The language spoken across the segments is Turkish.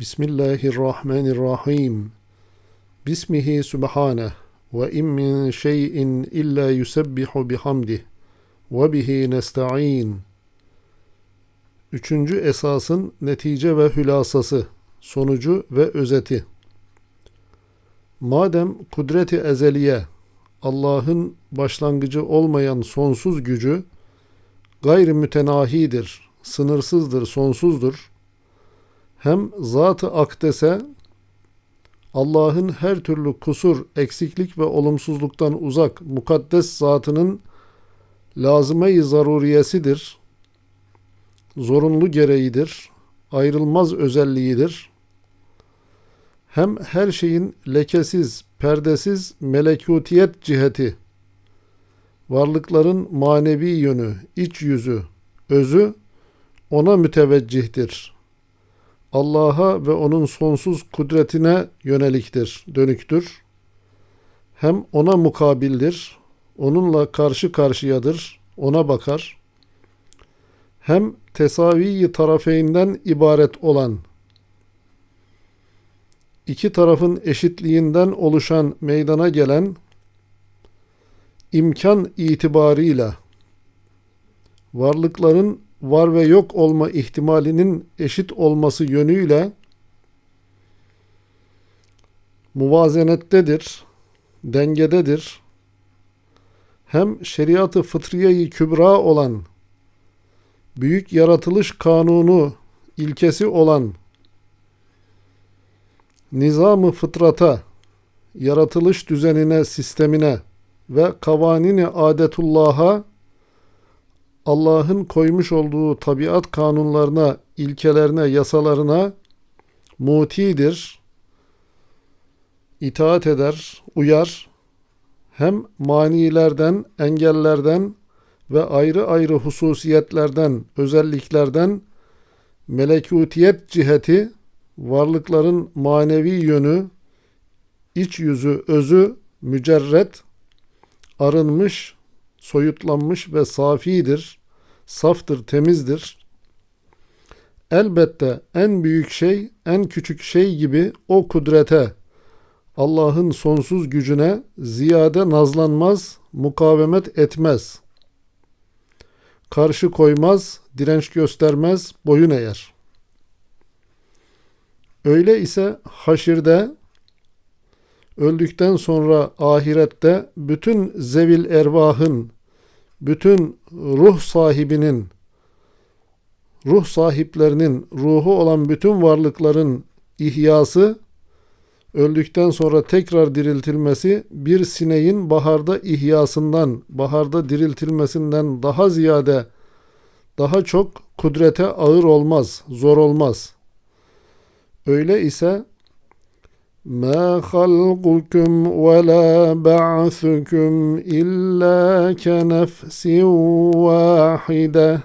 Bismillahirrahmanirrahim. Bismihi subhaneh ve in min şeyin illa yusebbihu bihamdih ve bihi nesta'in. Üçüncü esasın netice ve hülasası, sonucu ve özeti. Madem kudreti ezeliye, Allah'ın başlangıcı olmayan sonsuz gücü gayri mütenahidir, sınırsızdır, sonsuzdur. Hem zat-ı akdese Allah'ın her türlü kusur, eksiklik ve olumsuzluktan uzak mukaddes zatının lazıme-i zaruriyesidir, zorunlu gereğidir, ayrılmaz özelliğidir. Hem her şeyin lekesiz, perdesiz melekutiyet ciheti, varlıkların manevi yönü, iç yüzü, özü ona müteveccihtir. Allah'a ve onun sonsuz kudretine yöneliktir, dönüktür. Hem ona mukabildir, onunla karşı karşıyadır, ona bakar. Hem tesavi tarafeyinden ibaret olan, iki tarafın eşitliğinden oluşan meydana gelen imkan itibarıyla varlıkların var ve yok olma ihtimalinin eşit olması yönüyle muvazenettedir, dengededir. Hem şeriatı fıtriyeyi kübra olan, büyük yaratılış kanunu, ilkesi olan nizamı fıtrata, yaratılış düzenine, sistemine ve kavanini adetullah'a Allah'ın koymuş olduğu tabiat kanunlarına, ilkelerine, yasalarına mutidir, itaat eder, uyar. Hem manilerden, engellerden ve ayrı ayrı hususiyetlerden, özelliklerden melekutiyet ciheti, varlıkların manevi yönü, iç yüzü, özü mücerret, arınmış, soyutlanmış ve safidir, saftır, temizdir. Elbette en büyük şey, en küçük şey gibi o kudrete, Allah'ın sonsuz gücüne ziyade nazlanmaz, mukavemet etmez. Karşı koymaz, direnç göstermez, boyun eğer. Öyle ise haşirde öldükten sonra ahirette bütün zevil ervahın, bütün ruh sahibinin, ruh sahiplerinin, ruhu olan bütün varlıkların ihyası, öldükten sonra tekrar diriltilmesi bir sineğin baharda ihyasından, baharda diriltilmesinden daha ziyade, daha çok kudrete ağır olmaz, zor olmaz. Öyle ise ما خلقكم ولا بعثكم إلا كنفس واحدة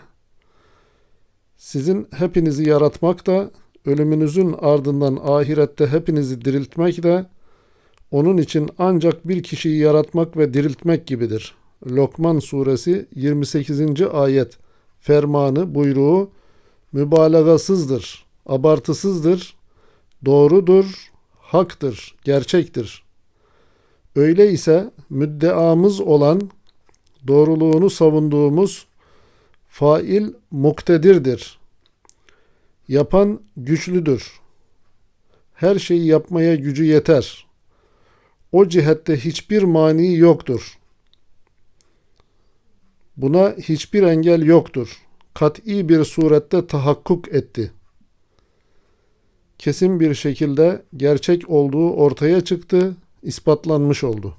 Sizin hepinizi yaratmak da ölümünüzün ardından ahirette hepinizi diriltmek de onun için ancak bir kişiyi yaratmak ve diriltmek gibidir. Lokman suresi 28. ayet fermanı buyruğu mübalagasızdır, abartısızdır, doğrudur, haktır, gerçektir. Öyle ise müddeamız olan, doğruluğunu savunduğumuz fail muktedirdir. Yapan güçlüdür. Her şeyi yapmaya gücü yeter. O cihette hiçbir mani yoktur. Buna hiçbir engel yoktur. Kat'i bir surette tahakkuk etti.'' Kesin bir şekilde gerçek olduğu ortaya çıktı, ispatlanmış oldu.